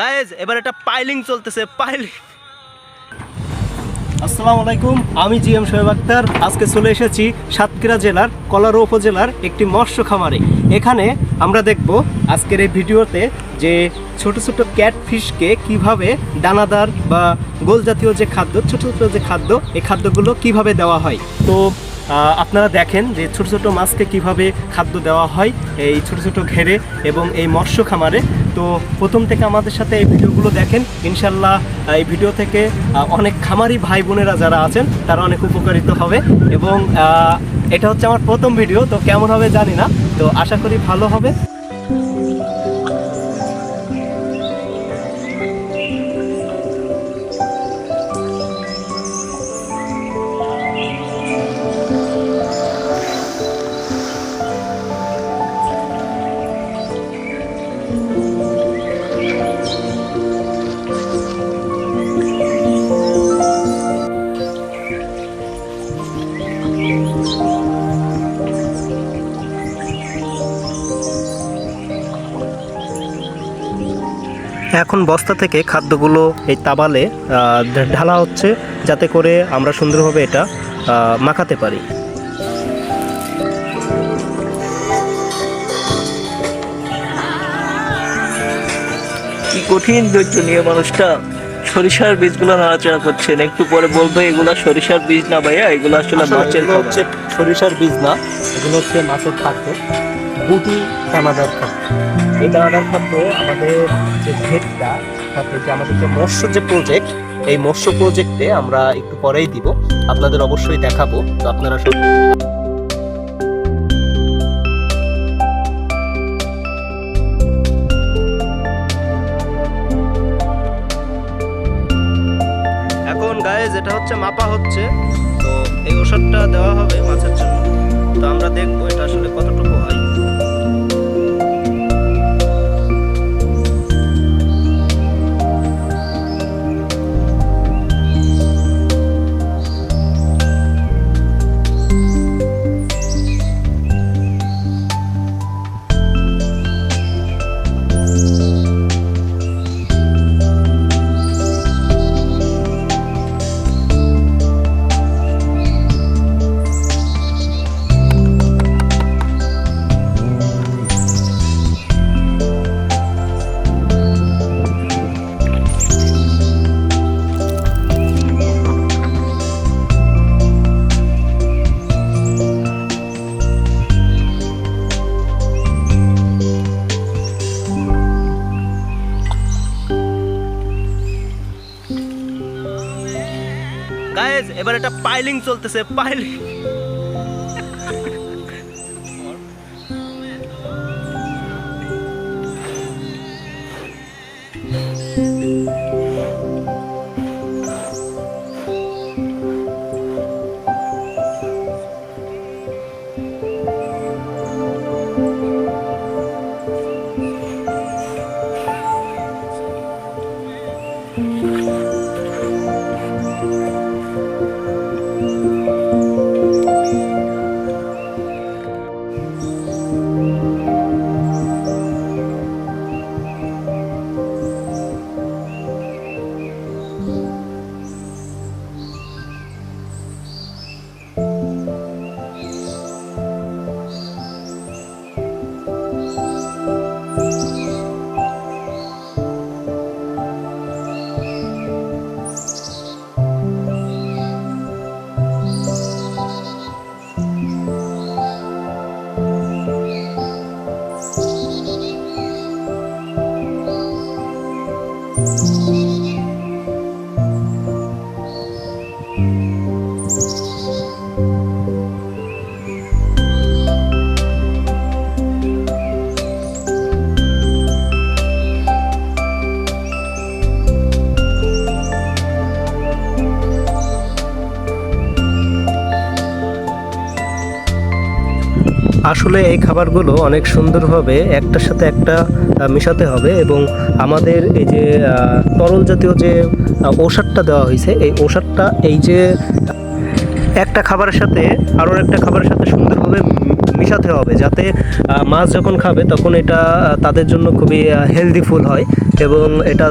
Guys এবার একটা piling চলতেছে পাইলিং আসসালামু আলাইকুম, আমি জি এম শোয়েব আক্তার। আজকে চলে এসেছি সাতক্ষীরা জেলার কলারো উপজেলার একটি মৎস্য খামারে। এখানে আমরা দেখব আজকের এই ভিডিওতে যে ছোট ছোট ক্যাটফিশকে কীভাবে দানাদার বা গোল জাতীয় যে খাদ্য, ছোট ছোট যে খাদ্য, এই খাদ্যগুলো কীভাবে দেওয়া হয়। তো আপনারা দেখেন যে ছোট ছোট মাছকে কীভাবে খাদ্য দেওয়া হয় এই ছোট ছোট ঘেরে এবং এই মৎস্য খামারে। তো প্রথম থেকে আমাদের সাথে এই ভিডিওগুলো দেখেন। ইনশাল্লাহ এই ভিডিও থেকে অনেক খামারি ভাই বোনেরা যারা আছেন, তারা অনেক উপকারিত হবে এবং এটা হচ্ছে আমার প্রথম ভিডিও, তো কেমন হবে জানি না, তো আশা করি ভালো হবে। এখন বস্তা থেকে খাদ্যগুলো এই তাবালে আহ, ঢালা হচ্ছে যাতে করে আমরা সুন্দরভাবে এটা মাখাতে পারি। কি কঠিন ধৈর্য নিয়ে মানুষটা সরিষার বীজগুলো নাড়াচাড়া করছেন একটু পরে বলবে এগুলা সরিষার বীজ না ভাইয়া এগুলো আসলে মাছের হচ্ছে সরিষার বীজ না এগুলো হচ্ছে মাছের খাদ্য। গুটি দানাদার খাদ্য। এই দানাদার খাদ্য আমাদের যে ঘেরটা তারপরে আমাদের যে মৎস্য যে প্রজেক্ট এই মৎস্য প্রজেক্টে আমরা একটু পরেই দিব। আপনাদের অবশ্যই দেখাবো। তো আপনারা এখন গায়ে যেটা হচ্ছে মাপা হচ্ছে। তো এই ওষুধটা দেওয়া হবে মাছের জন্য। তো আমরা দেখব গায়েজ এবার একটা পাইলিং চলতেছে পাইলিং আসলে এই খাবারগুলো অনেক সুন্দরভাবে একটার সাথে একটা মেশাতে হবে এবং আমাদের এই যে তরল জাতীয় যে ওষারটা দেওয়া হয়েছে, এই ওষারটা এই যে একটা খাবারের সাথে আরও একটা খাবারের সাথে সুন্দরভাবে মিশাতে হবে যাতে মাছ যখন খাবে তখন এটা তাদের জন্য খুবই হেলদি ফুল হয় এবং এটা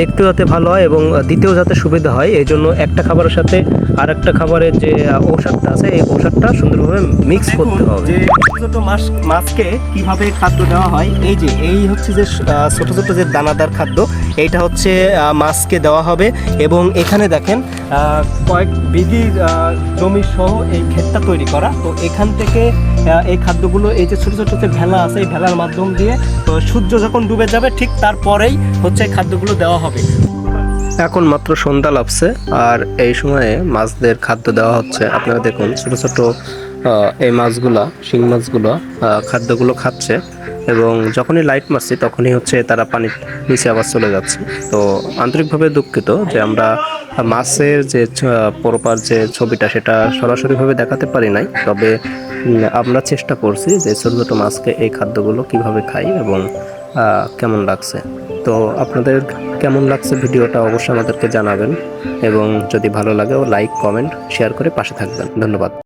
দেখতেও যাতে ভালো হয় এবং দিতেও যাতে সুবিধা হয়। এই জন্য একটা খাবারের সাথে আর একটা খাবারের যে ঔষধটা আছে এই ঔষধটা সুন্দরভাবে মিক্স করতে হবে। যে ছোট মাছ মাছকে কীভাবে খাদ্য দেওয়া হয় এই যে এই হচ্ছে যে ছোট ছোট যে দানাদার খাদ্য এইটা হচ্ছে মাছকে দেওয়া হবে এবং এখানে দেখেন কয়েক বিঘি জমি সহ এই ক্ষেতটা তৈরি করা। তো এখান থেকে এই খাদ্যগুলো, এই যে ছোট ছোট যে ভেলা আছে, এই ভেলার মাধ্যম দিয়ে, তো সূর্য যখন ডুবে যাবে, ঠিক তারপরেই হচ্ছে এই খাদ্যগুলো দেওয়া হবে। এখন মাত্র সন্ধ্যা লাভছে আর এই সময়ে মাছদের খাদ্য দেওয়া হচ্ছে। আপনারা দেখুন, ছোট ছোট এই মাছগুলা, শিং মাছগুলো খাদ্যগুলো খাচ্ছে এবং যখনই লাইট মারছি তখনই হচ্ছে তারা পানির নিচে আবার চলে যাচ্ছে। তো আন্তরিকভাবে দুঃখিত যে আমরা মাছের যে পরপার যে ছবিটা সেটা সরাসরিভাবে দেখাতে পারি নাই। তবে আমরা চেষ্টা করছি যে ছোটো ছোটো মাছকে এই খাদ্যগুলো কীভাবে খাই এবং কেমন লাগছে। তো আপনাদের কেমন লাগছে ভিডিওটা অবশ্যই আমাদেরকে জানাবেন এবং যদি ভালো লাগে ও লাইক কমেন্ট শেয়ার করে পাশে থাকবেন। ধন্যবাদ।